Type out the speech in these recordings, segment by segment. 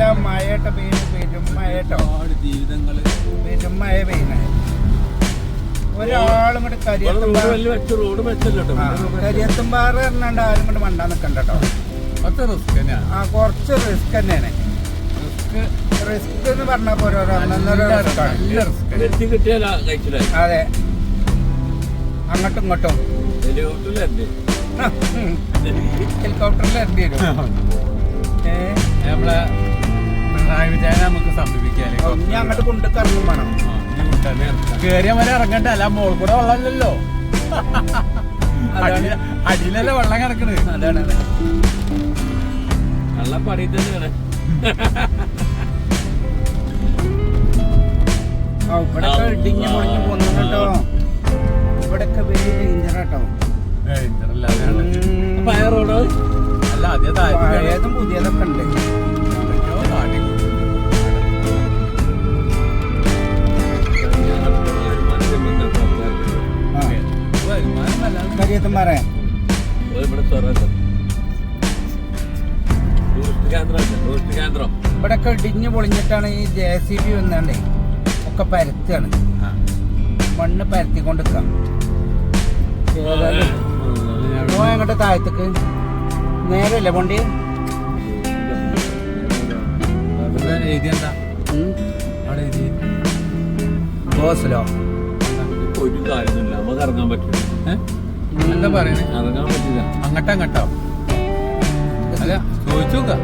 നല്ല മഴയട്ട പെരും മഴയട്ടോ ഒരുപാട് ജീവിതങ്ങൾ. പെരും മഴ പെയ്യുന്നത്. ഒരാളും കൂടെ കരിയത്തുമ്പാറ പറഞ്ഞാണ്ട് ആരും കൂടെ മണ്ടാ നിക്കണ്ടോ ആ കുറച്ച് റിസ്ക് തന്നെയാണ്. റിസ്ക് റിസ്ക് എന്ന് കിട്ടിയാലാ കഴിച്ചില്ലേ. അതെ. അങ്ങോട്ടും ഇങ്ങോട്ടും. ഹെലികോപ്റ്ററിൽ എത്തി വരും. ഏ? നമ്മളെ ഇനി അങ്ങോട്ട് കൊണ്ട് കറങ്ങും വേണം. കേറിയ വരെ ഇറങ്ങണ്ട അല്ല മോൾ കൂടെ വെള്ളമില്ലല്ലോ അടിയിലല്ലേ വെള്ളം കിടക്കണ്? അതാണ് വെള്ളം നല്ല പടി തന്നെയാണ്. ആ ഇവിടെയൊക്കെ ഇടിഞ്ഞ് പൊളിഞ്ഞ് പോകുന്നു ഇവിടൊക്കെ വലിയ ഏയ്, ഇതല്ലാതെയാണ്. ഉം. റോഡ് അല്ല അതേ പഴയതും പുതിയതൊക്കെ ഉണ്ട്. കരിയത്തുമ്പാറ ഇവിടെ തുറന്നു ടൂറിസ്റ്റ് കേന്ദ്രം ടൂറിസ്റ്റ് കേന്ദ്രം. ഇവിടെയൊക്കെ ഇടിഞ്ഞ് പൊളിഞ്ഞിട്ടാണ് ഈ ജെ സി ബി വന്നാണ്ടേ. ഒക്കെ പരത്താണ് മണ്ണ് പരത്തിക്കൊണ്ടിരിക്കാം. ഏതായാലും പോ അങ്ങോട്ട് താഴത്തേക്ക്. നേരല്ലേ പോണ്ടി? ബോസിലോ? ഒരു കാര്യമൊന്നുമില്ല നമുക്ക് ഇറങ്ങാൻ പറ്റില്ല. ഏ? എന്താ പറയണേ? ഇറങ്ങാൻ പറ്റില്ല അങ്ങോട്ടോ അങ്ങോട്ടോ. അല്ല ചോദിച്ചു നോക്കാം.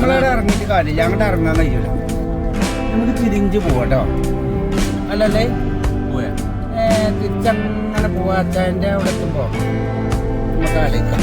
നമ്മളവിടെ ഇറങ്ങിയിട്ട് കാര്യമില്ല. അങ്ങോട്ട് ഇറങ്ങാൻ കഴിയൂല. നമുക്ക് തിരിഞ്ച് പോവാട്ടോ. അല്ലല്ലേ? പോയാ. തിരിച്ചങ്ങനെ പോവാ അച്ഛന്റെ അവിടെ എത്തുമ്പോ നമുക്ക് ആലോചിക്കാം.